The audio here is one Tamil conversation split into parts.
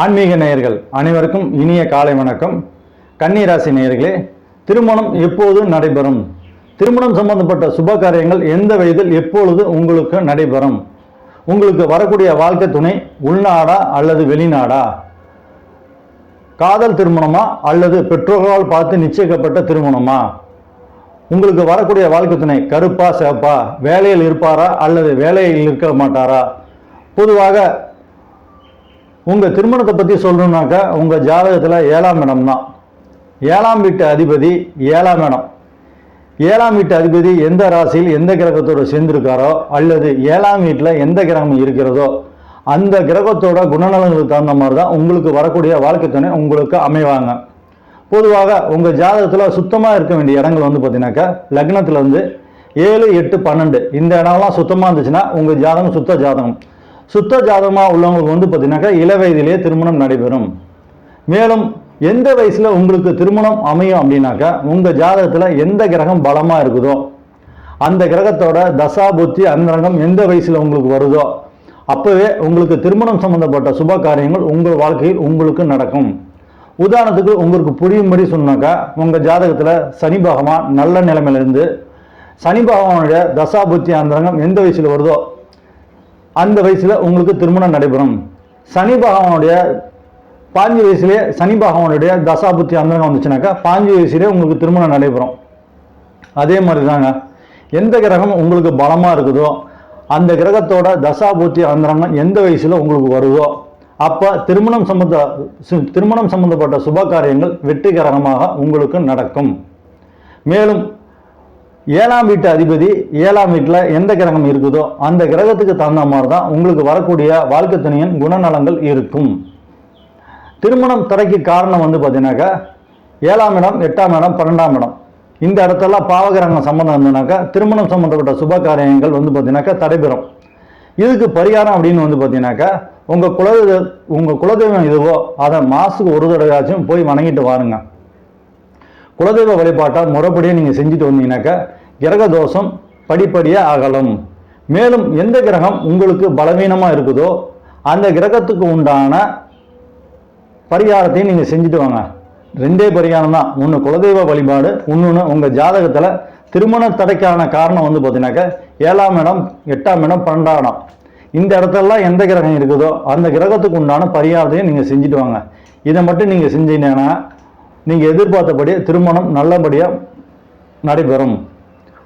ஆன்மீக நேயர்கள் அனைவருக்கும் இனிய காலை வணக்கம். கன்னிராசி நேயர்களே திருமணம் எப்போது நடைபெறும்? திருமணம் சம்பந்தப்பட்ட சுப காரியங்கள் எந்த வயதில் எப்பொழுது உங்களுக்கு நடைபெறும்? உங்களுக்கு வரக்கூடிய வாழ்க்கை துணை உள்நாடா அல்லது வெளிநாடா? காதல் திருமணமா அல்லது பெற்றோர்களால் பார்த்து நிச்சயிக்கப்பட்ட திருமணமா? உங்களுக்கு வரக்கூடிய வாழ்க்கை துணை கருப்பா சிவப்பா? வேலையில் இருப்பாரா அல்லது வேலையில் இருக்க மாட்டாரா? பொதுவாக உங்கள் திருமணத்தை பற்றி சொல்லணுன்னாக்கா உங்கள் ஜாதகத்தில் ஏழாம் இடம் தான். ஏழாம் வீட்டு அதிபதி ஏழாம் இடம். ஏழாம் வீட்டு அதிபதி எந்த ராசியில் எந்த கிரகத்தோடு சேர்ந்திருக்காரோ அல்லது ஏழாம் வீட்டில் எந்த கிரகம் இருக்கிறதோ அந்த கிரகத்தோட குணநலங்களுக்கு தகுந்த மாதிரி தான் உங்களுக்கு வரக்கூடிய வாழ்க்கை துணை உங்களுக்கு அமைவாங்க. பொதுவாக உங்கள் ஜாதகத்தில் சுத்தமாக இருக்க வேண்டிய இடங்கள் வந்து பார்த்தீங்கன்னாக்கா லக்னத்தில் வந்து ஏழு எட்டு பன்னெண்டு. இந்த இடம்லாம் சுத்தமாக இருந்துச்சுன்னா உங்கள் ஜாதகம் சுத்த ஜாதகம். சுத்த ஜாதகமாக உள்ளவங்களுக்கு வந்து பார்த்தீங்கன்னாக்கா இள வயதிலேயே திருமணம் நடைபெறும். மேலும் எந்த வயசில் உங்களுக்கு திருமணம் அமையும் அப்படின்னாக்கா உங்கள் ஜாதகத்தில் எந்த கிரகம் பலமாக இருக்குதோ அந்த கிரகத்தோட தசா புத்தி அந்தரங்கம் எந்த வயசில் உங்களுக்கு வருதோ அப்போவே உங்களுக்கு திருமணம் சம்மந்தப்பட்ட சுப காரியங்கள் உங்கள் வாழ்க்கையில் உங்களுக்கு நடக்கும். உதாரணத்துக்கு உங்களுக்கு புரியும்படி சொன்னாக்கா உங்கள் ஜாதகத்தில் சனி பகவான் நல்ல நிலைமையில இருந்து சனி பகவானுடைய தசா புத்தி அந்தரங்கம் எந்த வயசில் வருதோ அந்த வயசில் உங்களுக்கு திருமணம் நடைபெறும். சனி பகவானுடைய பாஞ்சு வயசுலேயே சனி பகவானுடைய தசாபுத்தி அந்தரங்கம் வந்துச்சுனாக்கா பாஞ்சு வயசுலேயே உங்களுக்கு திருமணம் நடைபெறும். அதே மாதிரி தாங்க எந்த கிரகம் உங்களுக்கு பலமாக இருக்குதோ அந்த கிரகத்தோட தசாபூர்த்தி அந்தரங்கம் எந்த வயசில் உங்களுக்கு வருதோ அப்போ திருமணம் சம்பந்த சு- திருமணம் சம்பந்தப்பட்ட சுப காரியங்கள் வெற்றிகரமாக உங்களுக்கு நடக்கும். மேலும் ஏழாம் வீட்டு அதிபதி ஏழாம் வீட்டில் எந்த கிரகம் இருக்குதோ அந்த கிரகத்துக்கு தகுந்த மாதிரி தான் உங்களுக்கு வரக்கூடிய வாழ்க்கை துணையின் குணநலங்கள் இருக்கும். திருமணம் தடைக்கு காரணம் வந்து பார்த்தீங்கன்னாக்கா ஏழாம் இடம் எட்டாம் இடம் பன்னெண்டாம் இடம். இந்த இடத்தெல்லாம் பாவகிரகம் சம்மந்தம் இருந்ததுனாக்கா திருமணம் சம்மந்தப்பட்ட சுப காரியங்கள் வந்து பார்த்தீங்கன்னாக்கா தடைபெறும். இதுக்கு பரிகாரம் அப்படின்னு வந்து பார்த்தீங்கன்னாக்கா உங்கள் குல உங்கள் குலதெய்வம் எதுவோ அதை மாதத்துக்கு ஒரு தடவையாச்சும் போய் வணங்கிட்டு வாருங்க. குலதெய்வ வழிபாட்டை முறைப்படியே நீங்கள் செஞ்சுட்டு வந்தீங்கன்னாக்கா கிரக தோஷம் படிப்படியாக அகலும். மேலும் எந்த கிரகம் உங்களுக்கு பலவீனமாக இருக்குதோ அந்த கிரகத்துக்கு உண்டான பரிகாரத்தையும் நீங்கள் செஞ்சுட்டு வாங்க. ரெண்டே பரிகாரம் தான். ஒன்று குலதெய்வ வழிபாடு இன்னொன்று உங்கள் ஜாதகத்தில் திருமண தடைக்கான காரணம் வந்து பார்த்தீங்கன்னாக்கா ஏழாம் இடம் எட்டாம் இடம் பன்னெண்டாம் இடம். இந்த இடத்துலலாம் எந்த கிரகம் இருக்குதோ அந்த கிரகத்துக்கு உண்டான பரிகாரத்தையும் நீங்கள் செஞ்சுட்டு வாங்க. இதை மட்டும் நீங்கள் செஞ்சீங்கன்னா நீங்கள் எதிர்பார்த்தபடி திருமணம் நல்லபடியாக நடைபெறும்.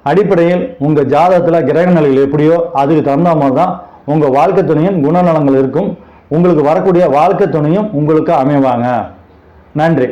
அடிப்படையில் உங்கள் ஜாதகத்தில் கிரக நிலைகள் எப்படியோ அதுக்கு தகுந்த மாதிரி தான் உங்கள் வாழ்க்கை துணையும் குணநலங்கள் இருக்கும். உங்களுக்கு வரக்கூடிய வாழ்க்கை துணையும் உங்களுக்கு அமைவாங்க. நன்றி.